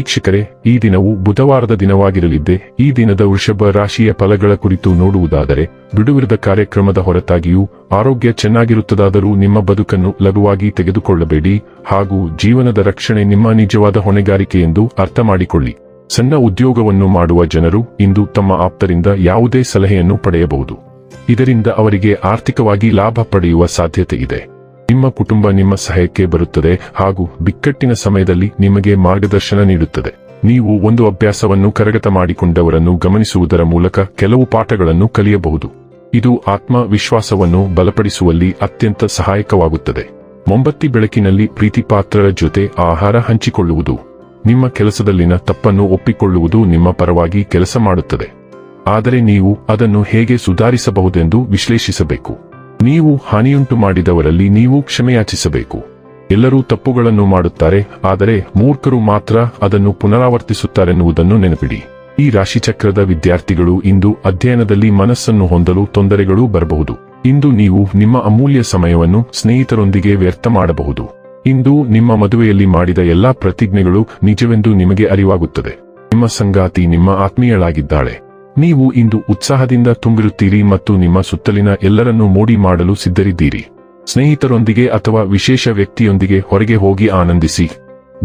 ವೀಕ್ಷಕರೇ, ಈ ದಿನವು ಬುಧವಾರದ ದಿನವಾಗಿರಲಿದ್ದೆ, ಈ ದಿನದ ವೃಷಭ ರಾಶಿಯ ಫಲಗಳ ಕುರಿತು ನೋಡುವುದಾದರೆ, ಬಿಡುವಿರದ ಕಾರ್ಯಕ್ರಮದ ಹೊರತಾಗಿಯೂ ಆರೋಗ್ಯ ಚೆನ್ನಾಗಿರುತ್ತದಾದರೂ ನಿಮ್ಮ ಬದುಕನ್ನು ಲಘುವಾಗಿ ತೆಗೆದುಕೊಳ್ಳಬೇಡಿ ಹಾಗೂ ಜೀವನದ ರಕ್ಷಣೆ ನಿಮ್ಮ ನಿಜವಾದ ಹೊಣೆಗಾರಿಕೆ ಎಂದು ಅರ್ಥ ಮಾಡಿಕೊಳ್ಳಿ. ಸಣ್ಣ ಉದ್ಯೋಗವನ್ನು ಮಾಡುವ ಜನರು ಇಂದು ತಮ್ಮ ಆಪ್ತರಿಂದ ಯಾವುದೇ ಸಲಹೆಯನ್ನು ಪಡೆಯಬಹುದು. ಇದರಿಂದ ಅವರಿಗೆ ಆರ್ಥಿಕವಾಗಿ ಲಾಭ ಪಡೆಯುವ ಸಾಧ್ಯತೆ ಇದೆ. ನಿಮ್ಮ ಕುಟುಂಬ ನಿಮ್ಮ ಸಹಾಯಕ್ಕೆ ಬರುತ್ತದೆ ಹಾಗೂ ಬಿಕ್ಕಟ್ಟಿನ ಸಮಯದಲ್ಲಿ ನಿಮಗೆ ಮಾರ್ಗದರ್ಶನ ನೀಡುತ್ತದೆ. ನೀವು ಒಂದು ಅಭ್ಯಾಸವನ್ನು ಕರಗತ ಮಾಡಿಕೊಂಡವರನ್ನು ಗಮನಿಸುವುದರ ಮೂಲಕ ಕೆಲವು ಪಾಠಗಳನ್ನು ಕಲಿಯಬಹುದು. ಇದು ಆತ್ಮವಿಶ್ವಾಸವನ್ನು ಬಲಪಡಿಸುವಲ್ಲಿ ಅತ್ಯಂತ ಸಹಾಯಕವಾಗುತ್ತದೆ. ಮೊಂಬತ್ತಿ ಬೆಳಕಿನಲ್ಲಿ ಪ್ರೀತಿಪಾತ್ರರ ಜೊತೆ ಆಹಾರ ಹಂಚಿಕೊಳ್ಳುವುದು. ನಿಮ್ಮ ಕೆಲಸದಲ್ಲಿನ ತಪ್ಪನ್ನು ಒಪ್ಪಿಕೊಳ್ಳುವುದು ನಿಮ್ಮ ಪರವಾಗಿ ಕೆಲಸ ಮಾಡುತ್ತದೆ. ಆದರೆ ನೀವು ಅದನ್ನು ಹೇಗೆ ಸುಧಾರಿಸಬಹುದೆಂದು ವಿಶ್ಲೇಷಿಸಬೇಕು. ನೀವು ಹಾನಿಯುಂಟು ಮಾಡಿದವರಲ್ಲಿ ನೀವು ಕ್ಷಮೆಯಾಚಿಸಬೇಕು. ಎಲ್ಲರೂ ತಪ್ಪುಗಳನ್ನು ಮಾಡುತ್ತಾರೆ, ಆದರೆ ಮೂರ್ಖರು ಮಾತ್ರ ಅದನ್ನು ಪುನರಾವರ್ತಿಸುತ್ತಾರೆನ್ನುವುದನ್ನು ನೆನಪಿಡಿ. ಈ ರಾಶಿಚಕ್ರದ ವಿದ್ಯಾರ್ಥಿಗಳು ಇಂದು ಅಧ್ಯಯನದಲ್ಲಿ ಮನಸ್ಸನ್ನು ಹೊಂದಲು ತೊಂದರೆಗಳು ಬರಬಹುದು. ಇಂದು ನೀವು ನಿಮ್ಮ ಅಮೂಲ್ಯ ಸಮಯವನ್ನು ಸ್ನೇಹಿತರೊಂದಿಗೆ ವ್ಯರ್ಥ ಮಾಡಬಹುದು. ಇಂದು ನಿಮ್ಮ ಮದುವೆಯಲ್ಲಿ ಮಾಡಿದ ಎಲ್ಲಾ ಪ್ರತಿಜ್ಞೆಗಳು ನಿಜವೆಂದು ನಿಮಗೆ ಅರಿವಾಗುತ್ತದೆ. ನಿಮ್ಮ ಸಂಗಾತಿ ನಿಮ್ಮ ಆತ್ಮೀಯಳಾಗಿದ್ದಾಳೆ. ನೀವು ಇಂದು ಉತ್ಸಾಹದಿಂದ ತುಂಬಿರುತ್ತೀರಿ ಮತ್ತು ನಿಮ್ಮ ಸುತ್ತಲಿನ ಎಲ್ಲರನ್ನೂ ಮೋಡಿ ಮಾಡಲು ಸಿದ್ಧರಿದ್ದೀರಿ. ಸ್ನೇಹಿತರೊಂದಿಗೆ ಅಥವಾ ವಿಶೇಷ ವ್ಯಕ್ತಿಯೊಂದಿಗೆ ಹೊರಗೆ ಹೋಗಿ ಆನಂದಿಸಿ.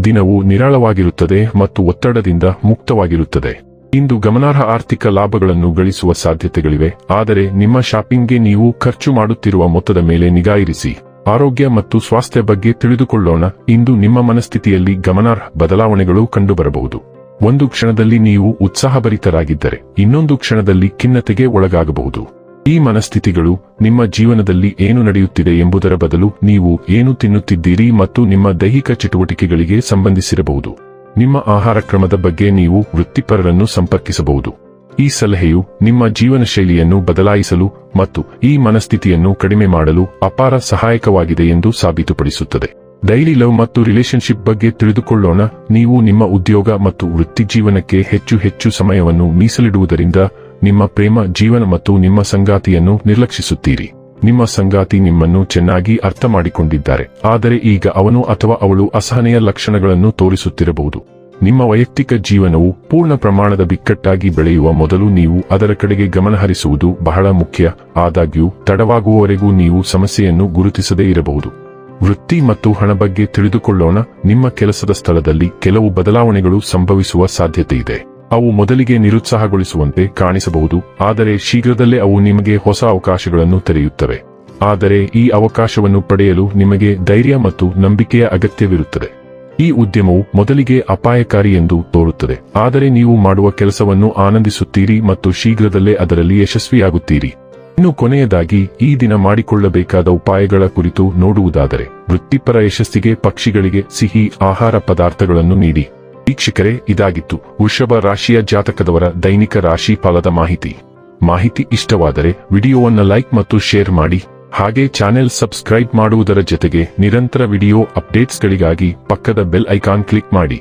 ದಿನವು ನಿರಾಳವಾಗಿರುತ್ತದೆ ಮತ್ತು ಒತ್ತಡದಿಂದ ಮುಕ್ತವಾಗಿರುತ್ತದೆ. ಇಂದು ಗಮನಾರ್ಹ ಆರ್ಥಿಕ ಲಾಭಗಳನ್ನು ಗಳಿಸುವ ಸಾಧ್ಯತೆಗಳಿವೆ, ಆದರೆ ನಿಮ್ಮ ಶಾಪಿಂಗ್ಗೆ ನೀವು ಖರ್ಚು ಮಾಡುತ್ತಿರುವ ಮೊತ್ತದ ಮೇಲೆ ನಿಗಾ ಇರಿಸಿ. ಆರೋಗ್ಯ ಮತ್ತು ಸ್ವಾಸ್ಥ್ಯ ಬಗ್ಗೆ ತಿಳಿದುಕೊಳ್ಳೋಣ, ಇಂದು ನಿಮ್ಮ ಮನಸ್ಥಿತಿಯಲ್ಲಿ ಗಮನಾರ್ಹ ಬದಲಾವಣೆಗಳು ಕಂಡುಬರಬಹುದು. ಒಂದು ಕ್ಷಣದಲ್ಲಿ ನೀವು ಉತ್ಸಾಹಭರಿತರಾಗಿದ್ದರೆ, ಇನ್ನೊಂದು ಕ್ಷಣದಲ್ಲಿ ಖಿನ್ನತೆಗೆ ಒಳಗಾಗಬಹುದು. ಈ ಮನಸ್ಥಿತಿಗಳು ನಿಮ್ಮ ಜೀವನದಲ್ಲಿ ಏನು ನಡೆಯುತ್ತಿದೆ ಎಂಬುದರ ಬದಲು ನೀವು ಏನು ತಿನ್ನುತ್ತಿದ್ದೀರಿ ಮತ್ತು ನಿಮ್ಮ ದೈಹಿಕ ಚಟುವಟಿಕೆಗಳಿಗೆ ಸಂಬಂಧಿಸಿರಬಹುದು. ನಿಮ್ಮ ಆಹಾರ ಕ್ರಮದ ಬಗ್ಗೆ ನೀವು ವೃತ್ತಿಪರರನ್ನು ಸಂಪರ್ಕಿಸಬಹುದು. ಈ ಸಲಹೆಯು ನಿಮ್ಮ ಜೀವನ ಶೈಲಿಯನ್ನು ಬದಲಾಯಿಸಲು ಮತ್ತು ಈ ಮನಸ್ಥಿತಿಯನ್ನು ಕಡಿಮೆ ಮಾಡಲು ಅಪಾರ ಸಹಾಯಕವಾಗಿದೆ ಎಂದು ಸಾಬೀತುಪಡಿಸುತ್ತದೆ. ಡೈಲಿ ಲವ್ ಮತ್ತು ರಿಲೇಶನ್ಶಿಪ್ ಬಗ್ಗೆ ತಿಳಿದುಕೊಳ್ಳೋಣ. ನೀವು ನಿಮ್ಮ ಉದ್ಯೋಗ ಮತ್ತು ವೃತ್ತಿ ಜೀವನಕ್ಕೆ ಹೆಚ್ಚು ಹೆಚ್ಚು ಸಮಯವನ್ನು ಮೀಸಲಿಡುವುದರಿಂದ ನಿಮ್ಮ ಪ್ರೇಮ, ಜೀವನ ಮತ್ತು ನಿಮ್ಮ ಸಂಗಾತಿಯನ್ನು ನಿರ್ಲಕ್ಷಿಸುತ್ತೀರಿ. ನಿಮ್ಮ ಸಂಗಾತಿ ನಿಮ್ಮನ್ನು ಚೆನ್ನಾಗಿ ಅರ್ಥ ಮಾಡಿಕೊಂಡಿದ್ದಾರೆ ಆದರೆ ಈಗ ಅವನು ಅಥವಾ ಅವಳು ಅಸಹನೆಯ ಲಕ್ಷಣಗಳನ್ನು ತೋರಿಸುತ್ತಿರಬಹುದು. ನಿಮ್ಮ ವೈಯಕ್ತಿಕ ಜೀವನವು ಪೂರ್ಣ ಪ್ರಮಾಣದ ಬಿಕ್ಕಟ್ಟಾಗಿ ಬೆಳೆಯುವ ಮೊದಲು ನೀವು ಅದರ ಕಡೆಗೆ ಗಮನಹರಿಸುವುದು ಬಹಳ ಮುಖ್ಯ. ಆದಾಗ್ಯೂ, ತಡವಾಗುವವರೆಗೂ ನೀವು ಸಮಸ್ಯೆಯನ್ನು ಗುರುತಿಸದೇ ಇರಬಹುದು. ವೃತ್ತಿ ಮತ್ತು ಹಣ ಬಗ್ಗೆ ತಿಳಿದುಕೊಳ್ಳೋಣ. ನಿಮ್ಮ ಕೆಲಸದ ಸ್ಥಳದಲ್ಲಿ ಕೆಲವು ಬದಲಾವಣೆಗಳು ಸಂಭವಿಸುವ ಸಾಧ್ಯತೆ ಇದೆ. ಅವು ಮೊದಲಿಗೆ ನಿರುತ್ಸಾಹಗೊಳಿಸುವಂತೆ ಕಾಣಿಸಬಹುದು, ಆದರೆ ಶೀಘ್ರದಲ್ಲೇ ಅವು ನಿಮಗೆ ಹೊಸ ಅವಕಾಶಗಳನ್ನು ತೆರೆಯುತ್ತವೆ. ಆದರೆ ಈ ಅವಕಾಶವನ್ನು ಪಡೆಯಲು ನಿಮಗೆ ಧೈರ್ಯ ಮತ್ತು ನಂಬಿಕೆಯ ಅಗತ್ಯವಿರುತ್ತದೆ. ಈ ಉದ್ಯಮವು ಮೊದಲಿಗೆ ಅಪಾಯಕಾರಿ ಎಂದು ತೋರುತ್ತದೆ, ಆದರೆ ನೀವು ಮಾಡುವ ಕೆಲಸವನ್ನು ಆನಂದಿಸುತ್ತೀರಿ ಮತ್ತು ಶೀಘ್ರದಲ್ಲೇ ಅದರಲ್ಲಿ ಯಶಸ್ವಿಯಾಗುತ್ತೀರಿ. ಇನ್ನು ಕೊನೆಯದಾಗಿ ಈ ದಿನ ಮಾಡಿಕೊಳ್ಳಬೇಕಾದ ಉಪಾಯಗಳ ಕುರಿತು ನೋಡುವುದಾದರೆ ವೃತ್ತಿಪರ ಯಶಸ್ಸಿಗೆ ಪಕ್ಷಿಗಳಿಗೆ ಸಿಹಿ ಆಹಾರ ಪದಾರ್ಥಗಳನ್ನು ನೀಡಿ. ವೀಕ್ಷಕರೇ, ಇದಾಗಿತ್ತು ವೃಷಭ ರಾಶಿಯ ಜಾತಕದವರ ದೈನಿಕ ರಾಶಿ ಫಲದ ಮಾಹಿತಿ. ಮಾಹಿತಿ ಇಷ್ಟವಾದರೆ ವಿಡಿಯೋವನ್ನು ಲೈಕ್ ಮತ್ತು ಶೇರ್ ಮಾಡಿ. ಹಾಗೆ ಚಾನೆಲ್ ಸಬ್ಸ್ಕ್ರೈಬ್ ಮಾಡುವುದರ ಜೊತೆಗೆ ನಿರಂತರ ವಿಡಿಯೋ ಅಪ್ಡೇಟ್ಸ್ಗಳಿಗಾಗಿ ಪಕ್ಕದ ಬೆಲ್ ಐಕಾನ್ ಕ್ಲಿಕ್ ಮಾಡಿ.